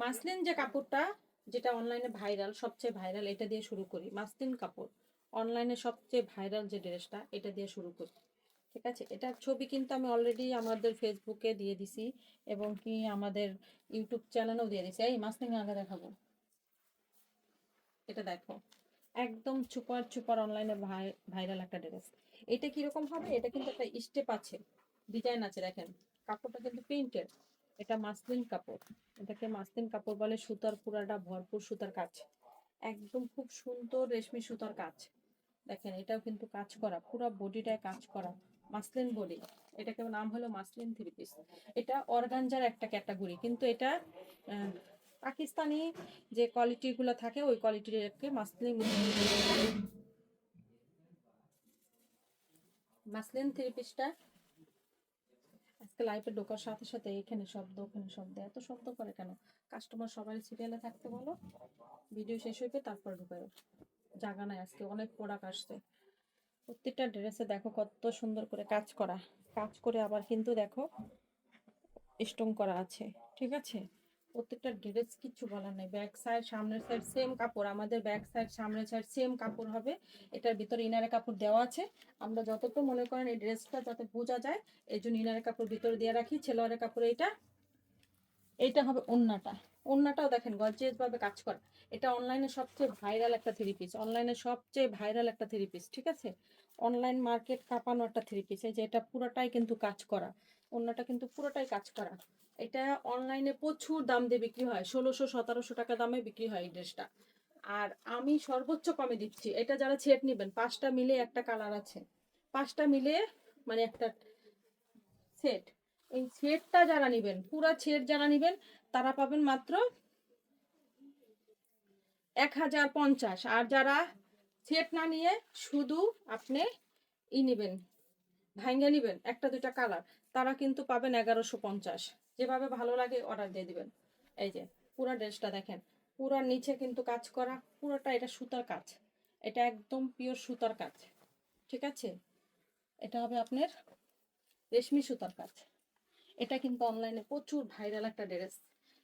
Muslin যে কাপড়টা যেটা অনলাইনে ভাইরাল সবচেয়ে ভাইরাল এটা দিয়ে শুরু করি। মাসলিন কাপড় অনলাইনে সবচেয়ে ভাইরাল যে ড্রেসটা, এটা দিয়ে শুরু করি। ঠিক আছে? এটার ছবি কিন্তু আমি অলরেডি আমাদের ফেসবুকে দিয়ে দিছি এবং কি আমাদের ইউটিউব চ্যানেলেও দিয়ে দিছি। এই মাসলিন আগে দেখাবো। এটা দেখো। একদম চুপার চুপার অনলাইনে ভাইরাল একটা ড্রেস। এটা কীরকম হবে? এটা কিন্তু একটা স্টেপ আছে। ডিজাইন আছে, দেখেন। কাপড়টা কিন্তু প্রিন্টেড এটা মাসলিন কাপড়। এটাকে মাসলিন কাপড় বলে, সুতার পুরাটা ভরপুর সুতার কাজ। একদম খুব সুন্দর রেশমি সুতার কাজ। দেখেন, এটাও কিন্তু কাজ করা, পুরো বডিটায় কাজ করা। মাসলিন বডি এটাকে নাম হলো মাসলিন থ্রি পিস। এটা অর্গানজার একটা ক্যাটাগরি, কিন্তু এটা পাকিস্তানি যে কোয়ালিটিগুলো থাকে, ওই কোয়ালিটিকে মাসলিন মাসলিন থ্রি পিসটা লাইভে ঢোকার সাথে সাথে এখানে শব্দ, ওখানে শব্দ, এত শব্দ করে কেন? কাস্টমার সবাই সিরিয়ালে থাকতে বলো ভিডিও শেষ হইবে, তারপর ঢুকায় জাগা নাই আজকে, অনেক প্রোডাক্ট আসছে। প্রত্যেকটা ড্রেসে দেখো কত সুন্দর করে কাজ করা। কাজ করে আবার কিন্তু দেখো স্টোন করা আছে, ঠিক আছে? প্রত্যেকটা ড্রেস কিছু বলার নেই। ব্যাক সাইড সামনের সাইড সেম কাপড়। আমাদের ব্যাক সাইড সামনের সাইড সেম কাপড় হবে। এটার ভিতরে ইনারে কাপড় দেওয়া আছে। আমরা যতটা মনে করেন এই ড্রেসটা যাতে বোঝা যায়, এই জন্য ইনারে কাপড় ভিতরে দিয়ে রাখি। ছেলোয়ারের কাপড় এইটা এইটা হবে ওন্নাটা। ওন্নাটাও দেখেন গর্জিয়াস ভাবে কাজ করা। এটা অনলাইনে সবচেয়ে ভাইরাল একটা থ্রি পিস অনলাইনে সবচেয়ে ভাইরাল একটা থ্রি পিস ঠিক আছে? অনলাইন মার্কেট কাঁপানো একটা থ্রি পিস এই যে এটা পুরোটাই কিন্তু কাজ করা। অন্যটা কিন্তু পুরোটাই কাজ করা। এটা অনলাইনে প্রচুর দাম দিয়ে বিক্রি হয়, ষোলোশো, সতেরোশো টাকা দামে বিক্রি হয় এই ড্রেসটা। আর আমি সর্বোচ্চ কমে দিচ্ছি। এটা যারা ছেট নেবেন, পাঁচটা মিলে একটা কালার আছে। পাঁচটা মিলে মানে একটা সেট এই সেটটা যারা নেবেন, পুরা সেট যারা নেবেন, তারা পাবেন মাত্র এক হাজার পঞ্চাশ। আর যারা সেট না নিয়ে শুধু আপনি ই নেবেন, ভাঙ্গা নেবেন, একটা দুইটা কালার। তারা কিন্তু পাবেন এগারোশো পঞ্চাশ। যেভাবে ভালো লাগে অর্ডার দিয়ে দিবেন। এই যে, পুরা ড্রেসটা দেখেন। পুরার নিচে কিন্তু কাজ করা, পুরোটা এটা সুতার কাজ। এটা একদম পিওর সুতার কাজ। ঠিক আছে? এটা হবে আপনার রেশমি সুতার কাজ। এটা কিন্তু অনলাইনে প্রচুর ভাইরাল একটা ড্রেস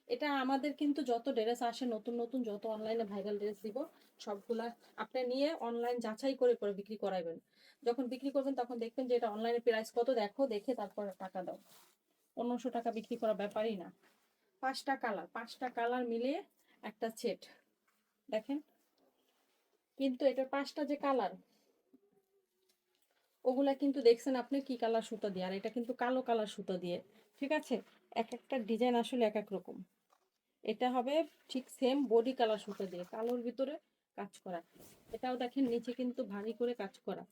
এটা আমাদের কিন্তু যত ড্রেস আসে, নতুন নতুন যত অনলাইনে ভাইরাল ড্রেস দিব, সবগুলা আপনি নিয়ে অনলাইন যাচাই করে করে বিক্রি করাইবেন। যখন বিক্রি করবেন, তখন দেখবেন যে এটা অনলাইনে প্রাইস কত, দেখো, দেখে তারপর টাকা দাও। পনেরোশো টাকা বিক্রি করা ব্যাপারই না। পাঁচটা কালার পাঁচটা কালার মিলিয়ে একটা সেট দেখেন? কিন্তু এটার পাঁচটা যে কালার ওগুলা কিন্তু দেখছেন আপনি কি কালার সুতো দিয়ে, আর এটা কিন্তু কালো কালার সুতো দিয়ে। ঠিক আছে? এক একটা ডিজাইন আসলে এক এক রকম। এটা হবে ঠিক সেম বডি কালার সুতো দিয়ে, কালোর ভিতরে কাজ করা। এটাও দেখেন নিচে কিন্তু ভারী করে কাজ করা।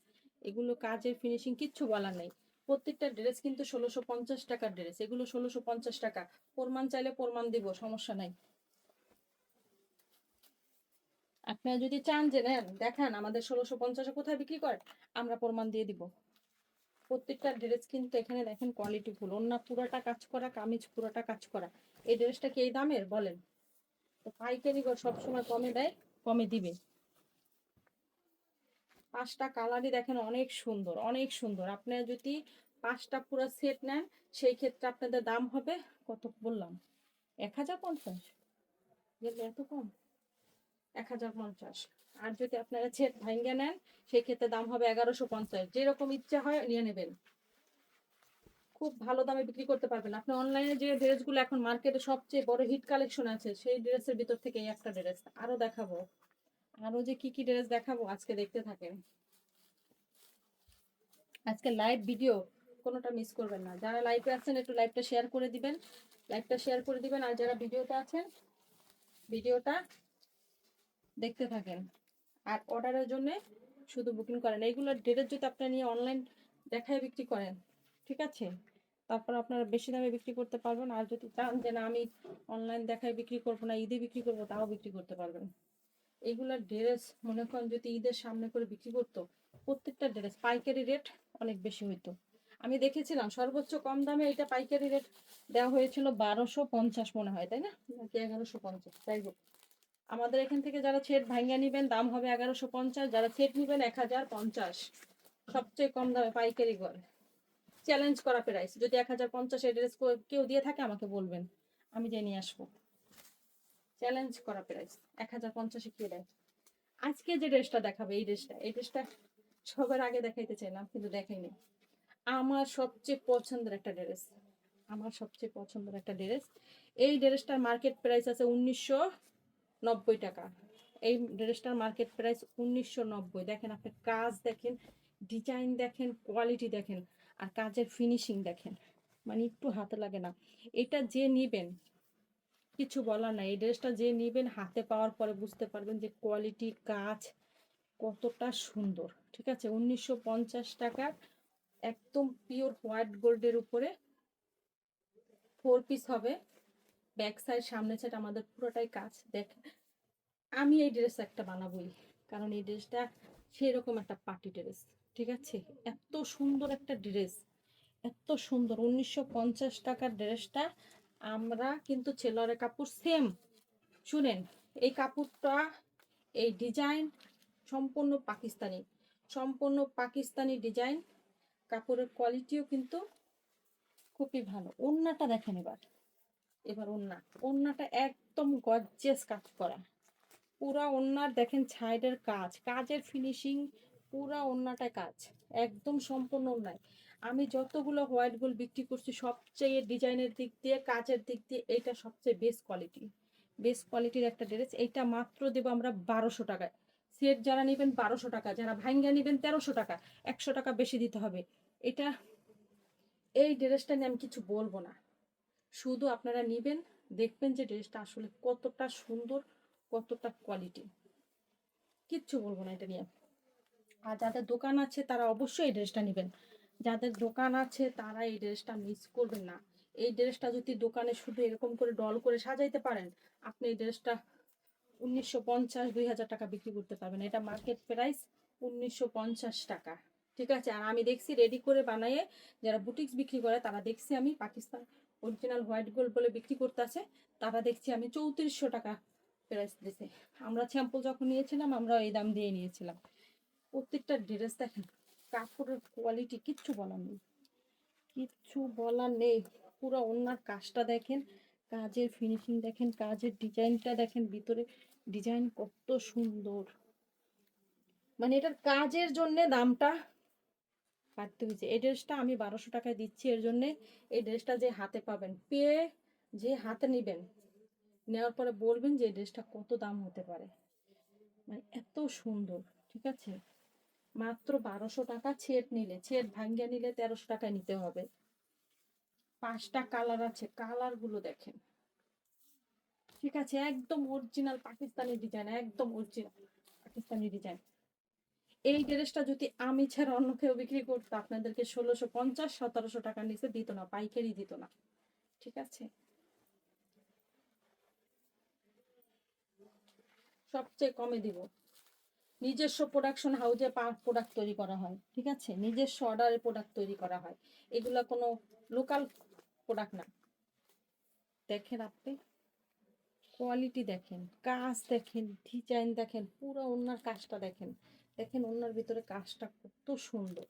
এগুলো কাজের ফিনিশিং কিচ্ছু বলার নেই। প্রত্যেকটা ড্রেস কিন্তু ষোলোশো পঞ্চাশ টাকার ড্রেস এগুলো ষোলোশো পঞ্চাশ টাকা। প্রমাণ চাইলে প্রমাণ দিব, সমস্যা নাই। আপনারা যদি চান যে দেখান, আমাদের ষোলোশো পঞ্চাশে কোথায় বিক্রি করে? আমরা প্রমাণ দিয়ে দিব। প্রত্যেকটা ড্রেস কিন্তু এখানে দেখেন কোয়ালিটি ফুল অন্য পুরোটা কাজ করা, কামিজ পুরোটা কাজ করা। এই ড্রেসটা কি এই দামের? বলেন। তো পাইকারি সবসময় কমে দেয়, কমে দিবে। পাঁচটা কালারই দেখেন অনেক সুন্দর অনেক সুন্দর। আপনারা যদি পাঁচটা পুরো সেট নেন, সেই ক্ষেত্রে আপনাদের দাম হবে কত বললাম? এক হাজার পঞ্চাশ। এত কম? এক হাজার পঞ্চাশ। আর যদি আপনারা ছেট ভাঙ্গে নেন সেই ক্ষেত্রে দাম হবে এগারোশো পঞ্চাশ। যেরকম ইচ্ছা হয় নিয়ে নেবেন। খুব ভালো দামে বিক্রি করতে পারবেন। আপনি অনলাইনে যে ড্রেসগুলো এখন মার্কেটে সবচেয়ে বড় হিট কালেকশন আছে, সেই ড্রেসের ভিতর থেকে এই একটা ড্রেস আরও দেখাবো। আরও যে কি কি ড্রেস দেখাবো, আজকে দেখতে থাকেন। আজকে লাইভ ভিডিও কোনোটা মিস করবেন না। যারা লাইভে আছেন, একটু লাইভটা শেয়ার করে দিবেন। লাইভটা শেয়ার করে দিবেন। আর যারা ভিডিওতে আছেন ভিডিওটা দেখতে থাকেন। আর অর্ডারের জন্য শুধু বুকিং করেন। এইগুলো ডেটের যদি আপনারা নিয়ে অনলাইন দেখায় বিক্রি করেন, ঠিক আছে? তারপর আপনারা বেশি দামে বিক্রি করতে পারবেন। আর যদি চান যে না, আমি অনলাইন দেখায় বিক্রি করব না, ঈদে বিক্রি করব, তাও বিক্রি করতে পারবেন। এইগুলার ড্রেস মনে করেন যদি ঈদের সামনে করে বিক্রি করতো, প্রত্যেকটা ড্রেস পাইকারি রেট অনেক বেশি হইতো। আমি দেখেছিলাম, সর্বোচ্চ কম দামে এটা পাইকারি রেট দেওয়া হয়েছিল বারোশো পঞ্চাশ মনে হয়, তাই না? নাকি এগারোশো পঞ্চাশ, যাই হোক। আমাদের এখান থেকে যারা সেট ভাঙ্গা নিবেন, দাম হবে এগারোশো পঞ্চাশ, যারা সেট নিবেন এক হাজার পঞ্চাশ। সবচেয়ে কম দামে পাইকারি গড় চ্যালেঞ্জ করা প্রাইস যদি এক হাজার পঞ্চাশ এড্রেস কেউ দিয়ে থাকে, আমাকে বলবেন। আমি যে নিয়ে আসব। চ্যালেঞ্জ করা প্রাইস এক হাজার পঞ্চাশে কে দেয়? আজকে যে ড্রেসটা দেখাবে, এই ড্রেসটা এই ড্রেসটা সবার আগে দেখাইতে চাইলাম, কিন্তু দেখাইনি। আমার সবচেয়ে পছন্দের একটা ড্রেস আমার সবচেয়ে পছন্দের একটা ড্রেস এই ড্রেসটার মার্কেট প্রাইস আছে উনিশশো নব্বই টাকা। এই ড্রেসটার মার্কেট প্রাইস উনিশশো নব্বই। দেখেন আপনি কাজ দেখেন ডিজাইন দেখেন কোয়ালিটি দেখেন, আর কাজের ফিনিশিং দেখেন। মানে একটু হাতে লাগে না। এটা যে নিবেন, কিছু বলার নাই। এই ড্রেসটা যে নিবেন, হাতে পাওয়ার পরে বুঝতে পারবেন যে কোয়ালিটি কাজ কতটা সুন্দর। ঠিক আছে? উনিশশো পঞ্চাশ টাকার একদম পিওর হোয়াইট গোল্ডের উপরে ফোর পিস হবে। ব্যাক সাইড সামনে সাইড আমাদের পুরোটাই কাজ। দেখ, আমি এই ড্রেস একটা বানাবোই, কারণ এই ড্রেসটা সেরকম একটা পার্টি ড্রেস ঠিক আছে? এত সুন্দর একটা ড্রেস এত সুন্দর। উনিশশো পঞ্চাশ টাকার ড্রেসটা আমরা কিন্তু ছেলের কাপড় সেম শুনেন, এই কাপড়টা, এই ডিজাইন সম্পূর্ণ পাকিস্তানি। সম্পূর্ণ পাকিস্তানি ডিজাইন কাপড়ের কোয়ালিটিও কিন্তু খুবই ভালো। ওন্নাটা দেখেন এবার। এবার ওন্না ওন্নাটা একদম গর্জেস কাজ করা। পুরা ওন্নার দেখেন সাইডের কাজ, কাজের ফিনিশিং পুরা ওন্নাটা কাজ, একদম সম্পূর্ণ ওন্নায় আমি যতগুলো হোয়াইট গোল্ড বিক্রি করছি, সবচেয়ে ডিজাইনের দিক দিয়ে, কাজের দিক দিয়ে এইটা সবচেয়ে বেস্ট কোয়ালিটি বেস্ট কোয়ালিটির একটা ড্রেস এইটা মাত্র দেবো আমরা বারোশো টাকায়। সেট যারা নেবেন বারোশো টাকা, যারা ভাঙ্গা নেবেন তেরোশো টাকা, একশো টাকা বেশি দিতে হবে। এটা, এই ড্রেসটা নিয়ে আমি কিছু বলব না। শুধু আপনারা নেবেন, দেখবেন যে ড্রেসটা আসলে কতটা সুন্দর, কতটা কোয়ালিটি কিচ্ছু বলব না এটা নিয়ে। আর যাদের দোকান আছে, তারা অবশ্যই এই ড্রেসটা নেবেন। যাদের দোকান আছে, তারা এই ড্রেসটা মিস করবেন না। এই ড্রেসটা যদি দোকানে শুধু এরকম করে ডল করে সাজাইতে পারেন, আপনি এই ড্রেসটা উনিশশো পঞ্চাশ, দুই হাজার টাকা বিক্রি করতে পারবেন। এটা মার্কেট প্রাইস উনিশশো পঞ্চাশ টাকা। ঠিক আছে? আর আমি দেখছি রেডি করে বানিয়ে, যারা বুটিক্স বিক্রি করে, তারা দেখছি আমি পাকিস্তান অরিজিনাল হোয়াইট গোল্ড বলে বিক্রি করতে আছে, তারা দেখছি আমি চৌত্রিশশো টাকা প্রাইস দিছে। আমরা স্যাম্পল যখন নিয়েছিলাম, আমরা এই দাম দিয়ে নিয়েছিলাম। প্রত্যেকটা ড্রেস দেখেন, কাপড়ের কোয়ালিটি কিচ্ছু বলার নেই। কিচ্ছু বলার নেই, পুরো ওনার কাজটা দেখেন, কাজের ফিনিশিং দেখেন, কাজের ডিজাইনটা দেখেন, ভিতরে ডিজাইন কত সুন্দর। মানে এটার কাজের জন্য দামটা কাটতে হয়েছে এই ড্রেসটা আমি বারোশো টাকায় দিচ্ছি, এর জন্যে এই ড্রেসটা যে হাতে পাবেন, পেয়ে যে হাতে নেবেন, নেওয়ার পরে বলবেন যে এই ড্রেসটা কত দাম হতে পারে। মানে এত সুন্দর, ঠিক আছে? মাত্র বারোশো টাকা ছেট নিলে ছেট ভাঙ্গিয়া নিলে তেরোশো টাকায় নিতে হবে। পাঁচটা কালার আছে কালারগুলো দেখেন। ঠিক আছে? একদম অরিজিনাল পাকিস্তানি ডিজাইন একদম অরিজিনাল পাকিস্তানি ডিজাইন এই ড্রেসটা যদি আমি ছাড়া অন্য কেউ বিক্রি করতো, আপনাদেরকে ষোলোশো পঞ্চাশ, সতেরোশো টাকার নিচে দিত না, পাইকারি দিত না। ঠিক আছে? সবচেয়ে কমে দিব। নিজস্ব প্রোডাকশন হাউজে প্রোডাক্ট তৈরি করা হয়। ঠিক আছে? নিজস্ব অর্ডারে প্রোডাক্ট তৈরি করা হয়। এগুলো কোনো লোকাল প্রোডাক্ট না। দেখেন আপনি? কোয়ালিটি দেখেন, কাজ দেখেন ডিজাইন দেখেন, পুরো ওনার কাজটা দেখেন। দেখেন ওনার ভিতরে কাজটা কত সুন্দর।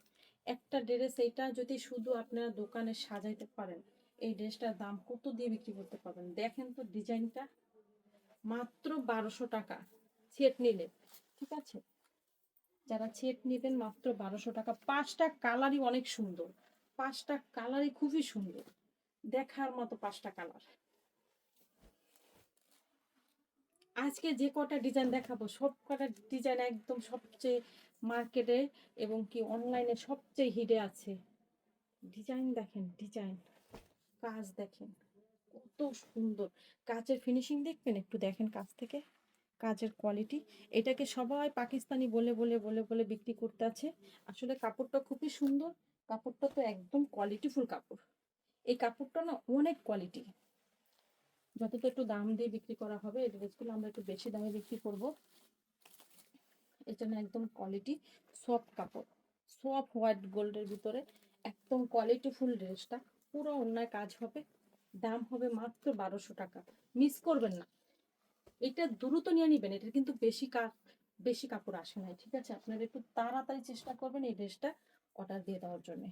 একটা ড্রেস এইটা যদি শুধু আপনারা দোকানে সাজাইতে পারেন, এই ড্রেসটার দাম কত দিয়ে বিক্রি করতে পারবেন? দেখেন তো ডিজাইনটা। মাত্র বারোশো টাকা। সেট নিলে ঠিক আছে? যারা সেট নেবেন মাত্র বারোশো টাকা। পাঁচটা কালারই অনেক সুন্দর। পাঁচটা কালারই খুবই সুন্দর। দেখার মতো পাঁচটা কালার। আজকে যে কটা ডিজাইন দেখাবো, সব কটা ডিজাইন একদম সবচেয়ে মার্কেটে এবং কি অনলাইনে সবচেয়ে হিডে আছে। ডিজাইন দেখেন ডিজাইন কাজ দেখেন, কত সুন্দর। কাজের ফিনিশিং দেখবেন? একটু দেখেন কাজ থেকে। কাজের কোয়ালিটি এটাকে সবাই পাকিস্তানি বলে বলে বলে বলে বিক্রি করতে আছে। আসলে কাপড়টা খুবই সুন্দর, কাপড়টা তো একদম কোয়ালিটিফুল কাপড়। এই কাপড়টা না অনেক কোয়ালিটি যতটা একটু দাম দিয়ে বিক্রি করা হবে, এই ড্রেসগুলো আমরা একটু বেশি দামে বিক্রি করব। এটা না একদম কোয়ালিটি সফট কাপড় সফট হোয়াইট গোল্ডের ভিতরে একদম কোয়ালিটিফুল ড্রেসটা, পুরো অন্যায় কাজ হবে, দাম হবে মাত্র বারোশো টাকা। মিস করবেন না। এটা দ্রুত নিয়ে নিবেন, এটার কিন্তু বেশি কা, বেশি কাপড় আসে নাই, ঠিক আছে? আপনারা একটু তাড়াতাড়ি চেষ্টা করবেন এই ড্রেসটা অর্ডার দিয়ে দেওয়ার জন্য।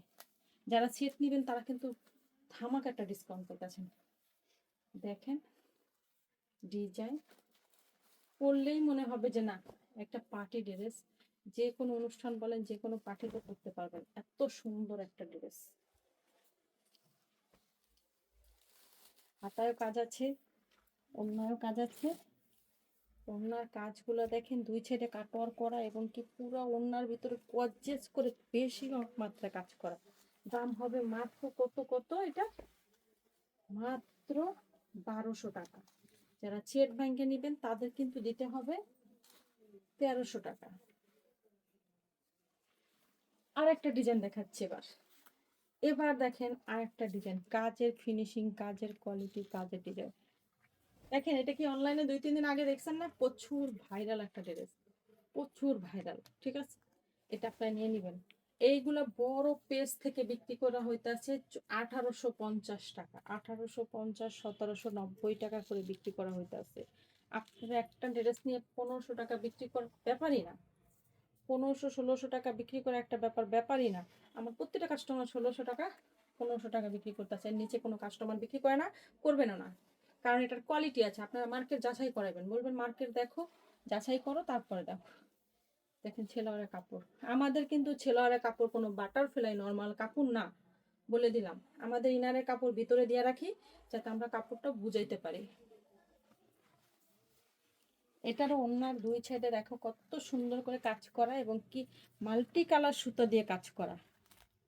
যারা সেট নেবেন তারা কিন্তু ধামাক একটা ডিসকাউন্ট করতেছেন দেখেন, ডিজাইন পরলেই মনে হবে যে না, একটা পার্টি ড্রেস, যে কোনো অনুষ্ঠান বলেন, যে কোনো পার্টিতে পরতে পারবেন। এত সুন্দর একটা ড্রেস। হাতায়ও কাজ আছে অন্যায়ও কাজ আছে। ওনার কাজগুলো দেখেন, দুই ছেড়ে কাটোয়ার করা এবং কি পুরো ওনার ভিতরে গর্জেস করে বেশি মাত্রা কাজ করা। দাম হবে মাত্র কত কত এটা? মাত্র বারোশো টাকা। যারা চেট ব্যাংকে নেবেন, তাদের কিন্তু দিতে হবে তেরোশো টাকা। আর একটা ডিজাইন দেখাচ্ছি এবার। এবার দেখেন আর একটা ডিজাইন, কাজের ফিনিশিং কাজের কোয়ালিটি কাজের ডিজাইন দেখেন, এটা কি অনলাইনে দুই তিন দিন আগে দেখছেন না? প্রচুর ভাইরাল একটা ড্রেস প্রচুর ভাইরাল ঠিক আছে? এটা আপনারা নিয়ে নেবেন। এইগুলা বড় পেজ থেকে বিক্রি করা হইতাছে আঠারোশো পঞ্চাশ টাকা। আঠারোশো পঞ্চাশ, সতেরোশো নব্বই টাকা করে বিক্রি করা হইতাছে। আপনারা একটা ড্রেস নিয়ে পনেরোশো টাকা বিক্রি করার ব্যাপারই না। পনেরোশো, ষোলোশো টাকা বিক্রি করা একটা ব্যাপার, ব্যাপারই না। আমার প্রত্যেকটা কাস্টমার ষোলোশো টাকা, পনেরোশো টাকা বিক্রি করতেছে। নিচে কোনো কাস্টমার বিক্রি করে না করবেনও না কারণ এটার কোয়ালিটি আছে। আপনারা মার্কেট যাচাই করাবেন। বলবেন মার্কেট দেখো, যাচাই করো, তারপরে দেখো। দেখেন ছেলোয়ারের কাপড়। আমাদের কিন্তু ছেলোয়ারের কাপড় কোনো বাটার ফেলাই নর্মাল কাপড় না, বলে দিলাম। আমাদের ইনারের কাপড় ভিতরে দিয়ে রাখি, যাতে আমরা কাপড়টা বুঝাইতে পারি। এটারও অন্যার দুই সাইডে দেখো কত সুন্দর করে কাজ করা এবং কি মাল্টি কালার সুতো দিয়ে কাজ করা।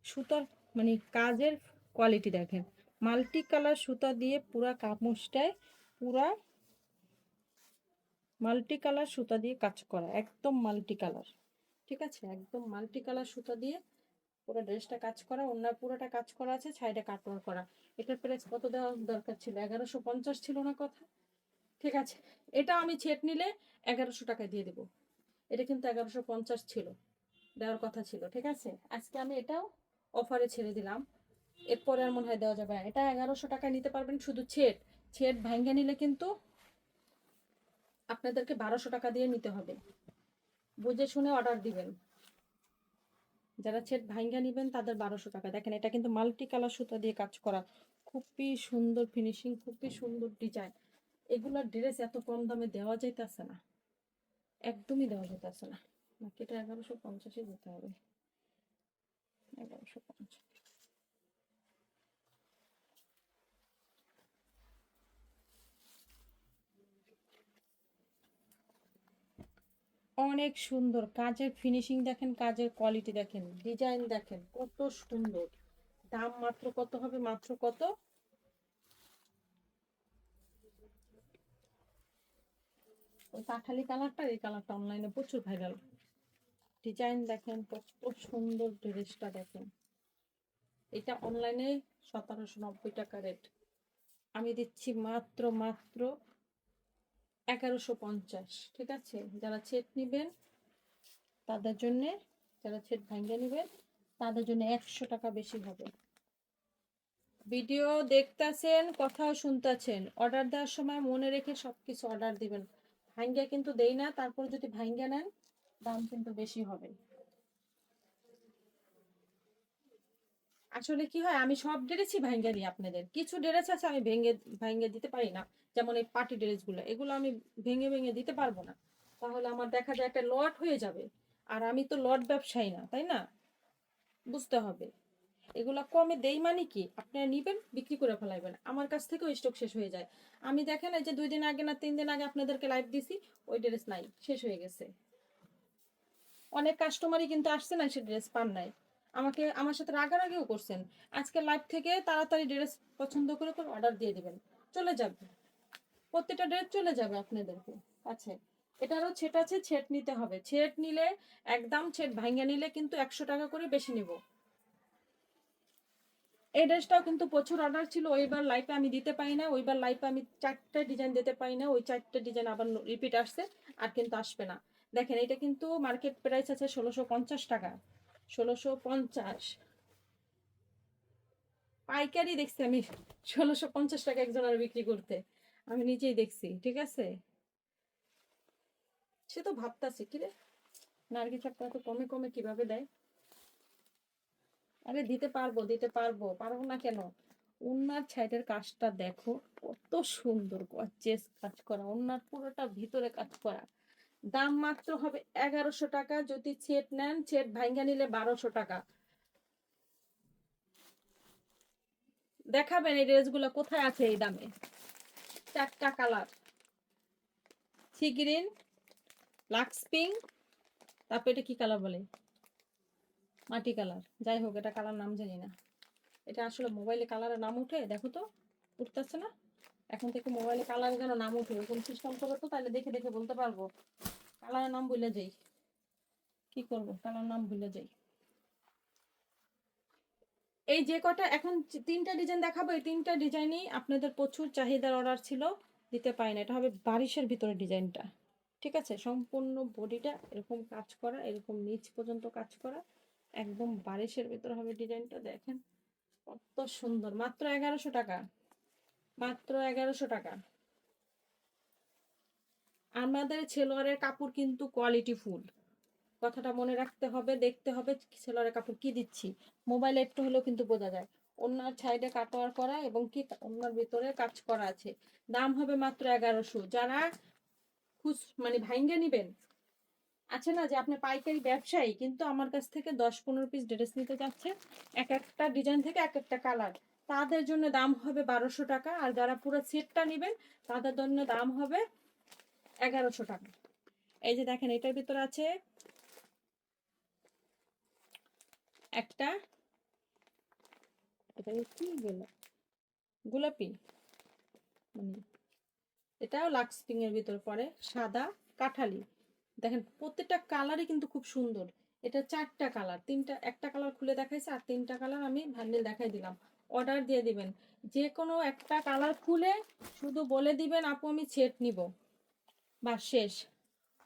সুতার মানে কাজের কোয়ালিটি দেখেন। মাল্টি কালার সুতা দিয়ে পুরা কামুজটায় পুরা মাল্টি কালার সুতা দিয়ে কাজ করা, একদম মাল্টি কালার ঠিক আছে? একদম মাল্টি কালার সুতা দিয়ে পুরো ড্রেসটা কাজ করা অন্য পুরোটা কাজ করা আছে সাইডে কাটওয়ার করা। এটার প্রাইস কত দেওয়া দরকার ছিল? এগারোশো পঞ্চাশ ছিল না কথা? ঠিক আছে? এটা আমি ছেট নিলে এগারোশো টাকা দিয়ে দেবো। এটা কিন্তু এগারোশো পঞ্চাশ ছিল। দেওয়ার কথা ছিল, ঠিক আছে? আজকে আমি এটাও অফারে ছেড়ে দিলাম। এরপরে আর মনে হয় দেওয়া যাবে এটা এগারোশো টাকা নিতে পারবেন শুধু ছেট। ছেট ভাঙ্গে নিলে কিন্তু আপনাদেরকে বারোশো টাকা দিয়ে নিতে হবে। বুঝে শুনে অর্ডার দিবেন। যারা ছেট ভাঙ্গা নেবেন, তাদের বারোশো টাকা। দেখেন, এটা কিন্তু মাল্টি কালার সুতা দিয়ে কাজ করা। খুবই সুন্দর ফিনিশিং খুবই সুন্দর ডিজাইন এগুলোর ড্রেস এত কম দামে দেওয়া যাইতেছে না। একদমই দেওয়া যেতেছে না। নাকি এটা এগারোশো পঞ্চাশে দিতে হবে। এগারোশো পঞ্চাশ। অনেক সুন্দর। কাজের ফিনিশিং দেখেন, কাজের কোয়ালিটি দেখেন ডিজাইন দেখেন, কত সুন্দর। দাম মাত্র কত হবে? মাত্র কত? কাঠালি কালারটা এই কালারটা অনলাইনে প্রচুর ভাইরাল ডিজাইন দেখেন, কত সুন্দর ড্রেসটা দেখেন। এটা অনলাইনে সতেরোশো নব্বই টাকা রেট আমি দিচ্ছি মাত্র মাত্র এগারোশো পঞ্চাশ, ঠিক আছে? যারা ছেট নেবেন, তাদের জন্যে, যারা ছেট ভাঙ্গে নেবেন, তাদের জন্য একশো টাকা বেশি হবে। ভিডিও দেখতেছেন, কথাও শুনতেছেন। অর্ডার দেওয়ার সময় মনে রেখে সব কিছু অর্ডার দিবেন। ভাঙ্গা কিন্তু দেই না, তারপর যদি ভাঙ্গা নেন, দাম কিন্তু বেশি হবে। আসলে কি হয়, আমি সব ড্রেসই ভাঙ্গা দিই আপনাদের। কিছু ড্রেস আছে আমি ভেঙে ভাঙ্গে দিতে পারি না। যেমন এই পার্টি ড্রেসগুলো, এগুলো আমি ভেঙে ভেঙে দিতে পারব না। তাহলে আমার দেখা যায় একটা লট হয়ে যাবে। আর আমি তো লট ব্যবসায়ী না, তাই না? বুঝতে হবে। এগুলো কমে দেই মানে কি? আপনারা নিবেন, বিক্রি করে ফেলাইবেন। আমার কাছ থেকেও স্টক শেষ হয়ে যায়। আমি দেখেন এই যে দুই দিন আগে না তিন দিন আগে আপনাদেরকে লাইভ দিছি, ওই ড্রেস নাই, শেষ হয়ে গেছে। অনেক কাস্টমারই কিন্তু আসছে না, সে ড্রেস পান নাই। আমাকে, আমার সাথে রাগারাগিও করছেন। আজকে লাইভ থেকে তাড়াতাড়ি ড্রেস পছন্দ করে করে অর্ডার দিয়ে দিবেন। চলে যাবে। প্রত্যেকটা ড্রেস চলে যাবে আপনাদেরকে। আছে এটারও ছেট আছে, ছেট নিতে হবে। ছেট নিলে, একদম ছেট ভাঙ্গা নিলে কিন্তু একশো টাকা করে বেশি নেব। এই ড্রেসটাও কিন্তু প্রচুর অর্ডার ছিল, ওইবার লাইফে আমি দিতে পারি না, ওইবার লাইফে আমি চারটে ডিজাইন দিতে পারি না, ওই চারটে ডিজাইন আবার রিপিট আসছে, আর কিন্তু আসবে না। দেখেন, এটা কিন্তু মার্কেট প্রাইস আছে ষোলোশো পঞ্চাশ টাকা। ষোলোশো পঞ্চাশ। পাইকারি দেখছি আমি, ষোলোশো পঞ্চাশ টাকা একজনের বিক্রি করতে। আমি নিজেই দেখছি, ঠিক আছে? সে তো ভাবতাছি কমে কমে কীভাবে দেয়? আরে দিতে পারব দিতে পারব পারব না কেন? ওনার সাইডের কাজটা দেখো, কত সুন্দর গর্জিয়াস কাজ করা ওনার পুরোটা ভিতরে কাজ করা। দাম মাত্র হবে এগারোশো টাকা। যদি ছেট নেন, ছেট ভাঙ্গা নিলে বারোশো টাকা। দেখাবেন এই ড্রেসগুলো কোথায় আছে এই দামে। চারটা colour. Sea green lux pink, তারপর এটা কি কালার বলে? মাটি কালার। যাই হোক, এটা কালার নাম জানি না। এটা আসলে মোবাইলে কালারের নাম উঠে, দেখো তো, উঠতেছে না? এখন থেকে মোবাইলে কালার যেন নাম উঠে এরকম সিস্টেম করবে তো তাহলে দেখে দেখে বলতে পারব। কালারের নাম ভুলে যাই। কি করব? কালার নাম ভুলে যাই। এই যে কটা, এখন তিনটা ডিজাইন দেখাবো। এই তিনটা ডিজাইনই আপনাদের প্রচুর চাহিদার অর্ডার ছিল, দিতে পারি না। এটা হবে বারিশের ভিতরে ডিজাইনটা ঠিক আছে? সম্পূর্ণ বডিটা এরকম কাজ করা, এরকম নিচ পর্যন্ত কাজ করা, একদম বারিশের ভিতরে হবে ডিজাইনটা দেখেন কত সুন্দর। মাত্র এগারোশো টাকা। মাত্র এগারোশো টাকা। আমাদের ছেলোয়ারের কাপড় কিন্তু কোয়ালিটি ফুল কথাটা মনে রাখতে হবে, দেখতে হবে ছেলোয়ারের কাপড় কি দিচ্ছি। মোবাইলে একটু হলেও কিন্তু বোঝা যায়। অন্যার সাইডে কাটোয়ার করা এবং কি অন্যার ভিতরে কাজ করা আছে। দাম হবে মাত্র এগারোশো। যারা খুশ মানে ভাঙ্গে নিবেন, আছে না যে আপনি পাইকারি ব্যবসায়ী, কিন্তু আমার কাছ থেকে দশ পনেরো পিস ড্রেস নিতে যাচ্ছে এক একটা ডিজাইন থেকে এক একটা কালার তাদের জন্য দাম হবে বারোশো টাকা, আর যারা পুরো সেটটা নেবেন, তাদের জন্য দাম হবে এগারোশো টাকা। এই যে দেখেন, এটার ভিতরে আছে একটা কি গোলাপ গোলাপি। মানে এটাও লাক্স পিং এর ভিতর পড়ে, সাদা কাঠালি। দেখেন, প্রত্যেকটা কালারই কিন্তু খুব সুন্দর। এটা চারটা কালার, তিনটা, একটা কালার খুলে দেখাইছে, আর তিনটা কালার আমি ভ্যান্ডেল দেখাই দিলাম। অর্ডার দিয়ে দিবেন। যে কোনো একটা কালার খুলে শুধু বলে দিবেন, আপু, আমি সেট নিব। বা শেষ।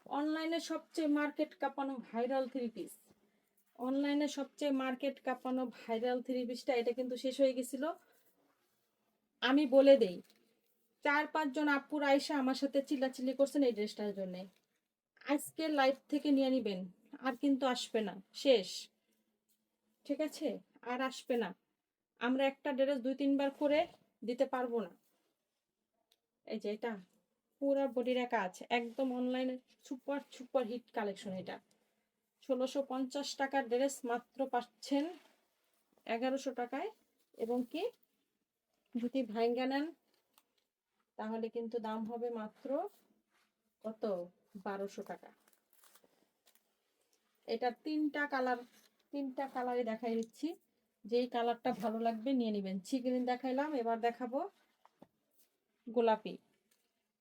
অনলাইনে সবচেয়ে মার্কেট কাঁপানো ভাইরাল থ্রি পিস অনলাইনে সবচেয়ে মার্কেট কাঁপানো ভাইরাল থ্রি পিসটা এটা কিন্তু শেষ হয়ে গেছিল। আমি বলে দেই, চার পাঁচজন আপুর আয়সা আমার সাথে চিল্লাচিল্লি করছেন এই ড্রেসটার জন্য। আজকে লাইভ থেকে নিয়ে নিবেন, আর কিন্তু আসবে না। শেষ। ঠিক আছে? আর আসবে না। আমরা একটা ড্রেস দুই, তিনবার করে দিতে পারব না। এই যে এটা, পুরা বডির কাজ একদম অনলাইনে সুপার সুপার হিট কালেকশন এটা। ষোলোশো পঞ্চাশ টাকার ড্রেস মাত্র পাচ্ছেন এগারোশো টাকায়। এবং কি, যদি ভাঙ্গা নেন, তাহলে কিন্তু দাম হবে মাত্র কত? বারোশো টাকা। এটা তিনটা কালার তিনটা কালারই দেখাই দিচ্ছি। যেই কালারটা ভালো লাগবে নিয়ে নেবেন। চিকেন দেখাইলাম, এবার দেখাবো গোলাপি।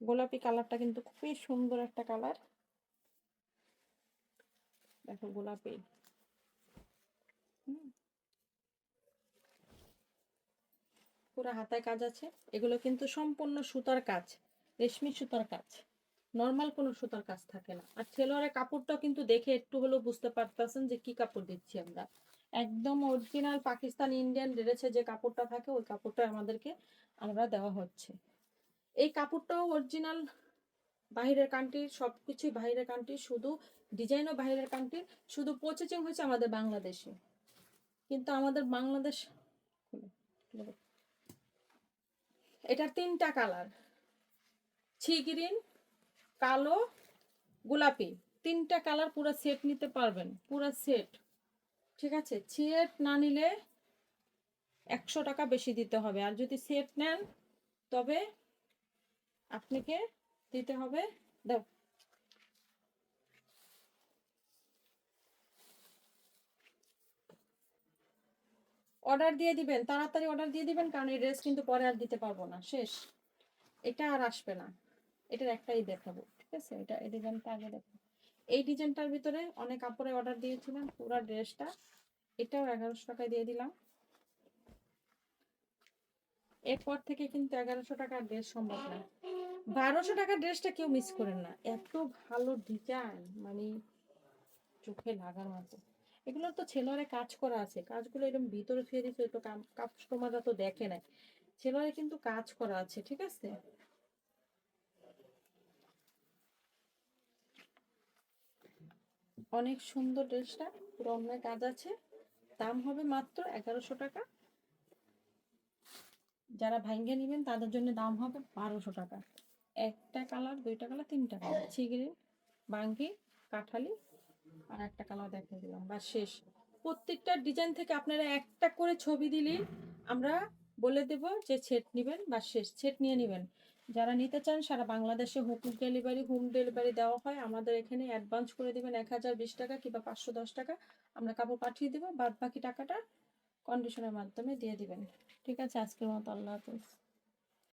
গোলাপি কালারটা কিন্তু খুবই সুন্দর একটা কালার দেখো গোলাপি। পুরো হাতায় কাজ আছে। এগুলো কিন্তু সম্পূর্ণ সুতার কাজ, রেশমি সুতার কাজ। নর্মাল কোনো সুতার কাজ থাকে না। আর ছেলোয়ারের কাপড়টাও কিন্তু দেখে একটু হলেও বুঝতে পারতেছেন যে কি কাপড় দিচ্ছি আমরা। একদম অরিজিনাল পাকিস্তান ইন্ডিয়ান ড্রেসে যে কাপড়টা থাকে, ওই কাপড়টা আমাদেরকে আমরা দেওয়া হচ্ছে। এই কাপড়টাও অরিজিনাল বাইরের কান্ট্রি সব কিছুই বাইরের কান্ট্রি শুধু ডিজাইনও বাইরের কান্ট্রি শুধু প্রসেসিং হয়েছে আমাদের বাংলাদেশে। কিন্তু আমাদের বাংলাদেশ এটার তিনটা কালার ছি গ্রিন কালো, গোলাপি। তিনটা কালার পুরো সেট নিতে পারবেন, পুরো সেট ঠিক আছে, সেট না নিলে একশো টাকা বেশি দিতে হবে। আর যদি সেট নেন, তবে আপনাকে দিতে হবে, দাও। অর্ডার দিয়ে দিবেন, তাড়াতাড়ি অর্ডার দিয়ে দিবেন, কারণ এই ড্রেস কিন্তু পরে আর দিতে পারব না, শেষ। এটা আর আসবে না, এটার একটাই দেখাবো, ঠিক আছে? এটা এই ডিজাইনটা আগে দেখো এই ডিজাইনটার ভিতরে অনেক কাপড়ে অর্ডার দিয়েছিলাম, পুরো ড্রেসটা। এটাও এগারোশো টাকায় দিয়ে দিলাম। এরপর থেকে কিন্তু এগারোশো টাকার ড্রেস সম্ভব না। বারোশো টাকার ড্রেসটা কেউ মিস করেন না। এত ভালো ডিজাইন মানে চোখে লাগার মতো। এগুলো তো ছেলেরা কাজ করা আছে। কাজগুলো এরকম ভিতরে থুয়ে দিচ্ছে তো কাস্টমাররা তো দেখে না ছেলেরা কিন্তু কাজ করা আছে, ঠিক আছে? অনেক সুন্দর ড্রেসটা, পুরো অন্য কাজ আছে। দাম হবে মাত্র এগারোশো টাকা। যারা ভাঙ্গে নেবেন, তাদের জন্য দাম হবে বারোশো টাকা। একটা কালার, দুইটা কালার, তিনটা কালার। ছিগড়ি, বাঙ্গি, কাঠালি আর একটা কালার দেখিয়ে দিলাম। বা শেষ। প্রত্যেকটা ডিজাইন থেকে আপনারা একটা করে ছবি দিলেই আমরা বলে দেব যে সেট নেবেন বা শেষ। ছেট নিয়ে নেবেন। যারা নিতে চান, সারা বাংলাদেশে হোম ডেলিভারি হোম ডেলিভারি দেওয়া হয়। আমাদের এখানে অ্যাডভান্স করে দেবেন এক হাজার বিশ টাকা কিংবা পাঁচশো দশ টাকা। আমরা কাপড় পাঠিয়ে দেবো বাদ বাকি টাকাটা কন্ডিশনের মাধ্যমে দিয়ে দিবেন। ঠিক আছে, আজকের মতো আল্লাহ হাফেজ।